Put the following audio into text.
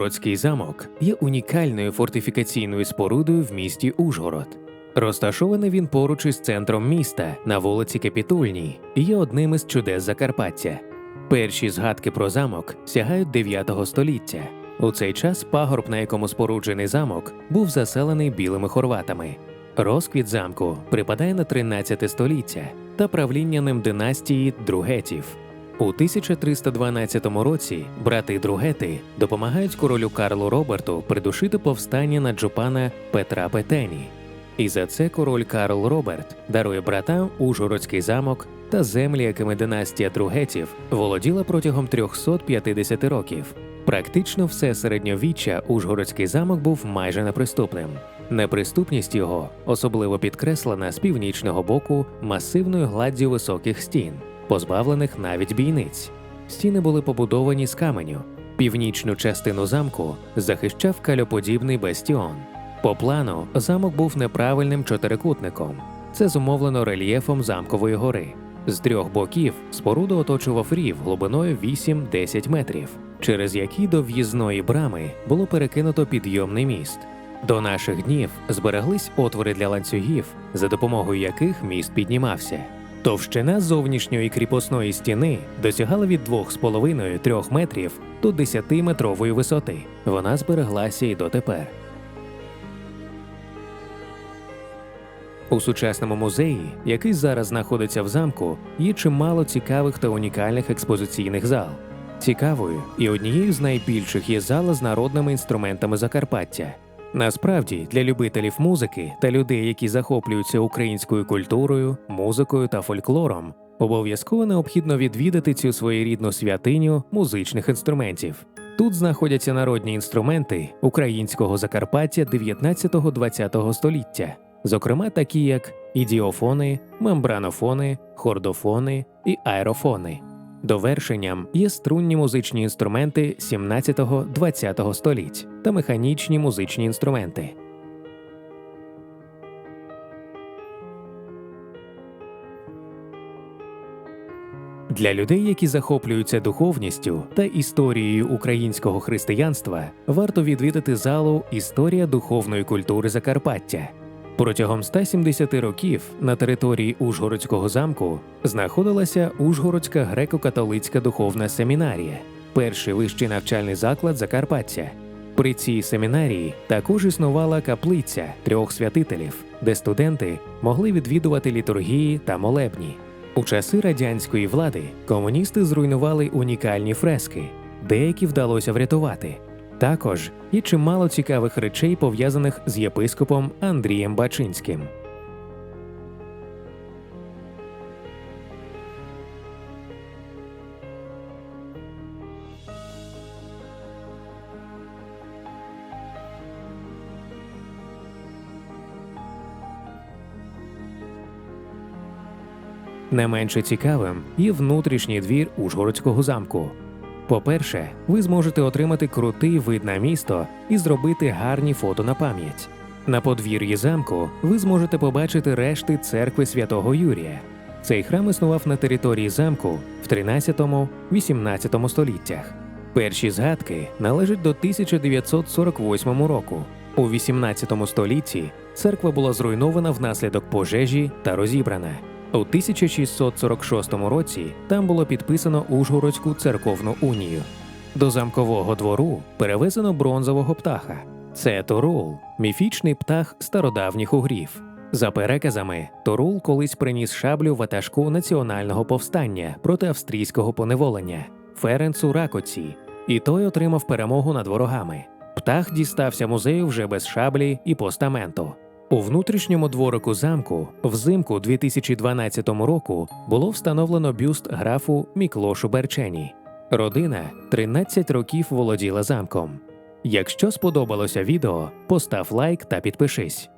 Ужгородський замок є унікальною фортифікаційною спорудою в місті Ужгород. Розташований він поруч із центром міста на вулиці Капітульній і є одним із чудес Закарпаття. Перші згадки про замок сягають 9 століття. У цей час пагорб, на якому споруджений замок, був заселений білими хорватами. Розквіт замку припадає на 13 століття та правління ним династії Другетів. У 1312 році брати Другети допомагають королю Карлу Роберту придушити повстання на джупана Петра Петені. І за це король Карл Роберт дарує братам Ужгородський замок та землі, якими династія Другетів володіла протягом 350 років. Практично все середньовіччя Ужгородський замок був майже неприступним. Неприступність його особливо підкреслена з північного боку масивною гладдю високих стін, позбавлених навіть бійниць. Стіни були побудовані з каменю. Північну частину замку захищав кальоподібний бастіон. По плану замок був неправильним чотирикутником. Це зумовлено рельєфом замкової гори. З трьох боків споруду оточував рів глибиною 8-10 метрів, через який до в'їзної брами було перекинуто підйомний міст. До наших днів збереглись отвори для ланцюгів, за допомогою яких міст піднімався. Товщина зовнішньої кріпосної стіни досягала від 2,5-3 метрів до 10-метрової висоти. Вона збереглася і дотепер. У сучасному музеї, який зараз знаходиться в замку, є чимало цікавих та унікальних експозиційних зал. Цікавою і однією з найбільших є зала з народними інструментами Закарпаття. Насправді, для любителів музики та людей, які захоплюються українською культурою, музикою та фольклором, обов'язково необхідно відвідати цю своєрідну святиню музичних інструментів. Тут знаходяться народні інструменти українського Закарпаття 19-20 століття, зокрема такі як ідіофони, мембранофони, хордофони і аерофони. Довершенням є струнні музичні інструменти 17-20 століть та механічні музичні інструменти. Для людей, які захоплюються духовністю та історією українського християнства, варто відвідати залу Історія духовної культури Закарпаття. Протягом 170 років на території Ужгородського замку знаходилася Ужгородська греко-католицька духовна семінарія, перший вищий навчальний заклад Закарпаття. При цій семінарії також існувала каплиця трьох святителів, де студенти могли відвідувати літургії та молебні. У часи радянської влади комуністи зруйнували унікальні фрески, деякі вдалося врятувати. Також є чимало цікавих речей, пов'язаних з єпископом Андрієм Бачинським. Не менше цікавим є внутрішній двір Ужгородського замку. По-перше, ви зможете отримати крутий вид на місто і зробити гарні фото на пам'ять. На подвір'ї замку ви зможете побачити решти церкви святого Юрія. Цей храм існував на території замку в 13-18 століттях. Перші згадки належать до 1948 року. У 18 столітті церква була зруйнована внаслідок пожежі та розібрана. У 1646 році там було підписано Ужгородську церковну унію. До замкового двору перевезено бронзового птаха. Це Торул, міфічний птах стародавніх угрів. За переказами, Торул колись приніс шаблю ватажку національного повстання проти австрійського поневолення Ференцу Ракоці, і той отримав перемогу над ворогами. Птах дістався музею вже без шаблі і постаменту. У внутрішньому дворику замку взимку 2012 року було встановлено бюст графу Міклошу Берчені. Родина 13 років володіла замком. Якщо сподобалося відео, постав лайк та підпишись.